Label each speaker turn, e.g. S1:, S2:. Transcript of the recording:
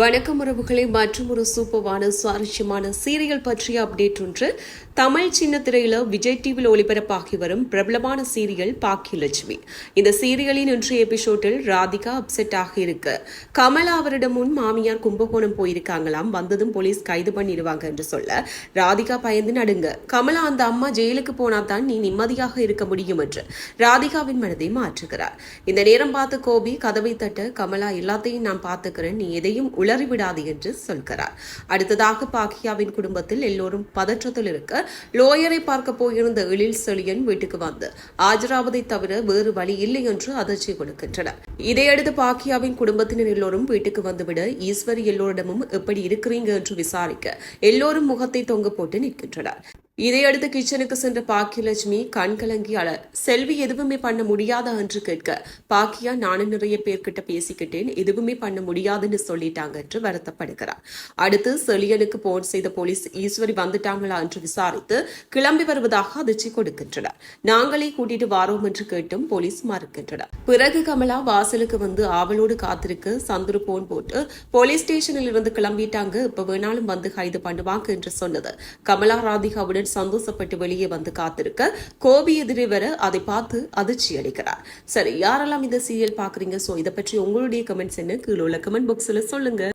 S1: வணக்கம் உறவுகளை மற்றும் ஒரு சூப்பரான சுவாரஸ்யமான சீரியல் பற்றிய அப்டேட் ஒன்று தமிழ் சின்ன திரையில விஜய் டிவியில் ஒளிபரப்பாகி வரும் பிரபலமான சீரியல் பாக்கியலட்சுமி. இந்த சீரியலின் இன்றைய எபிசோடில் ராதிகா அப்செட் ஆக இருக்கு. கமலா அவரிடம் முன் மாமியார் கும்பகோணம் போயிருக்காங்களாம். வந்ததும் போலீஸ் கைது பண்ணிடுவாங்க என்று சொல்ல ராதிகா பயந்து நடுங்க. கமலா அந்த அம்மா ஜெயிலுக்கு போனா தான் நீ நிம்மதியாக இருக்க முடியும் என்று ராதிகாவின் மனதை மாற்றுகிறார். இந்த நேரம் பார்த்து கோபி கதவை தட்ட கமலா எல்லாத்தையும் நான் பார்த்துக்கிறேன். நீ எதையும் உளறிவிடாது என்று சொல்கிறார். அடுத்ததாக பாக்கியாவின் குடும்பத்தில் எல்லோரும் பதற்றத்தில் இருக்க லோயரை பார்க்க போயிருந்த எழில் செழியன் வீட்டுக்கு வந்து ஆஜராவதை தவிர வேறு வழி இல்லை என்று அதிர்ச்சி கொடுக்கின்றனர். இதையடுத்து பாக்கியாவின் குடும்பத்தினர் எல்லோரும் வீட்டுக்கு வந்துவிட ஈஸ்வரி எல்லோரிடமும் எப்படி இருக்கிறீங்க என்று விசாரிக்க எல்லோரும் முகத்தை தொங்க போட்டு நிற்கின்றனர். இதையடுத்து கிச்சனுக்கு சென்ற பாக்கியலட்சுமி கண் கலங்கி அழ செல்வி எதுவுமே பண்ண முடியாதா? என்று கேட்க பாக்கியா நானும் நிறைய பேர்கிட்ட பேசிக்கிட்டேன். எதுவுமே பண்ண முடியாதுன்னு சொல்லிட்டாங்க என்று வருத்தப்படுகிறார். அடுத்து செழியனுக்கு போன் செய்த போலீஸ் ஈஸ்வரி வந்துட்டாங்களா? என்று விசாரித்து கிளம்பி வருவதாக அதிர்ச்சி கொடுக்கின்றனர். நாங்களே கூட்டிட்டு வாரோம் என்று கேட்டும் போலீஸ் மறுக்கின்றனர். பிறகு கமலா வாசலுக்கு வந்து ஆவலோடு காத்திருக்க சந்துரு போன் போட்டு போலீஸ் ஸ்டேஷனில் இருந்து கிளம்பிட்டாங்க. இப்ப வேணாலும் வந்து கைது பண்ணுவாங்க என்று சொன்னது. கமலா ராதிகாவுடன் சந்தோஷப்பட்டு வெளியே வந்து காத்திருக்க கோபி எதிரே வர அதை பார்த்து அதிர்ச்சி அடைகிறார் சரி யாரெல்லாம் இந்த சீரியல் பாக்குறீங்க சோ இதை பற்றி உங்களுடைய கமெண்ட்ஸ் என்ன கீழே உள்ள கமெண்ட் பாக்ஸ்ல சொல்லுங்க.